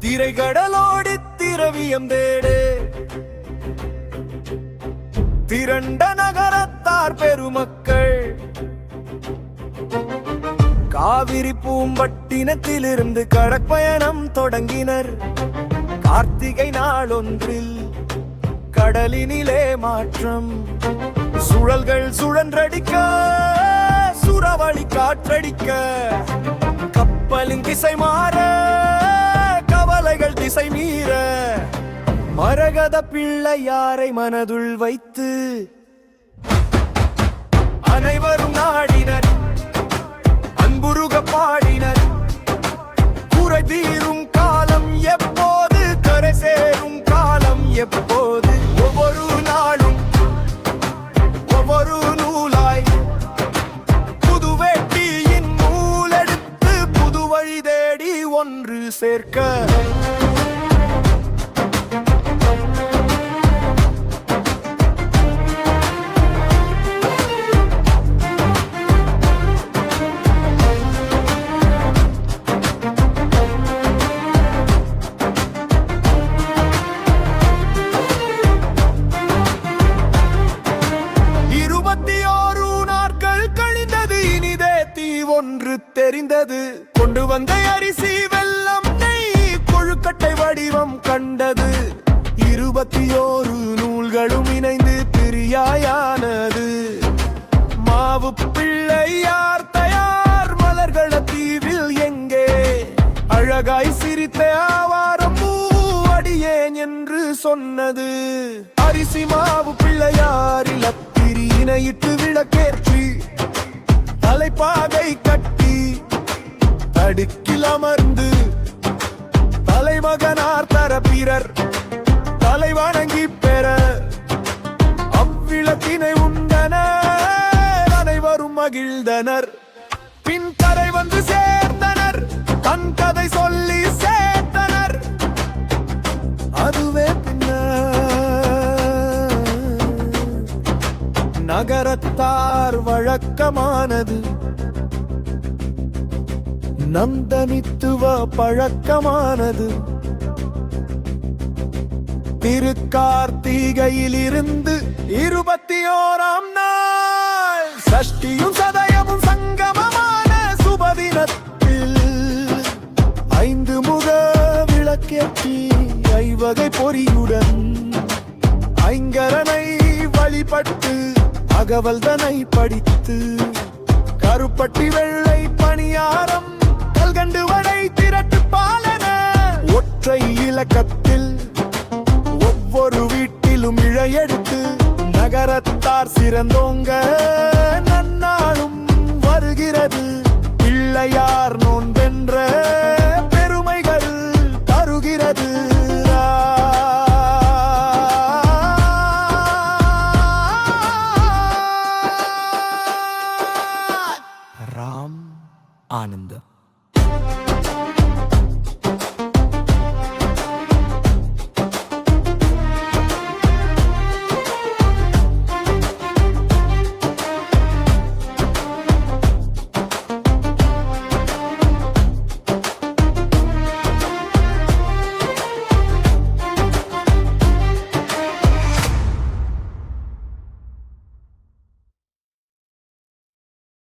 திரைகடலோடி திரவியம் தேடு. திரண்ட நகரத்தார் பெருமக்கள். காவிரி பூம்பட்டினத்திலிருந்து கடற்பயணம் தொடங்கினர். கார்த்திகை நாள் ஒன்றில் கடலினிலே மாற்றம். சுழல்கள் சுழன்றடிக்க காற்றடிக்க. கப்பலின் திசை மாற கவலைகள் திசை மீற. மரகத பிள்ளையாரை மனதுள் வைத்து? அனைவரும் சேர்க்க. இருபத்தி ஆறு நாட்கள் கழிந்தது ஒன்று தெரிந்தது. கொண்டு வந்த அரிசி வெள்ளம் வடிவம் கண்டது. இருபத்தி ஓரு நூல்களும் இணைந்து பிரியாயானது. மாவு பிள்ளையார் தயார்? மலர்கள தீவில் எங்கே? அழகாய் சிரித்த ஆவாரம் பூ அடியேன் என்று சொன்னது. அரிசி மாவு பிள்ளையாரில் அத்திரி இணையிட்டு விளக்கேற்றி. தலைப்பாகை கட்டி. அடுக்கில் அமர்ந்து மகனார் தர பிறர் தலை வணங்கி பெற அவ்விளக்கினை உண்டனர் அனைவரும் மகிழ்ந்தனர். பின் கரை வந்து சேர்ந்தனர் தன் கதை சொல்லி சேர்த்தனர். அதுவே பின்னர் நகரத்தார் வழக்கமானது. நந்தனித்துவ பழக்கமானது. திருக்கார்த்திகையிலிருந்து இருபத்தி ஓராம் நாள். சஷ்டியும் சதயமும் சங்கமமான சுபதினத்தில் ஐந்து முக விளக்கேற்றி ஐவகை பொறியுடன் ஐங்கரனை வழிபட்டு அகவல்தனை படித்து கருப்பட்டி வெள்ளை பணியாரம் கல்கண்டு வடை திரட்டு பாலன. ஒற்றை இலக்கத்தில் ஒவ்வொரு வீட்டிலும் இழையெடுத்து நகரத்தார் சிறந்தோங்க. நன்னாளும் வருகிறது. பிள்ளையார் நோன்பென்ற பெருமைகள் தருகிறது. ராம் ஆனந்தம். Thank you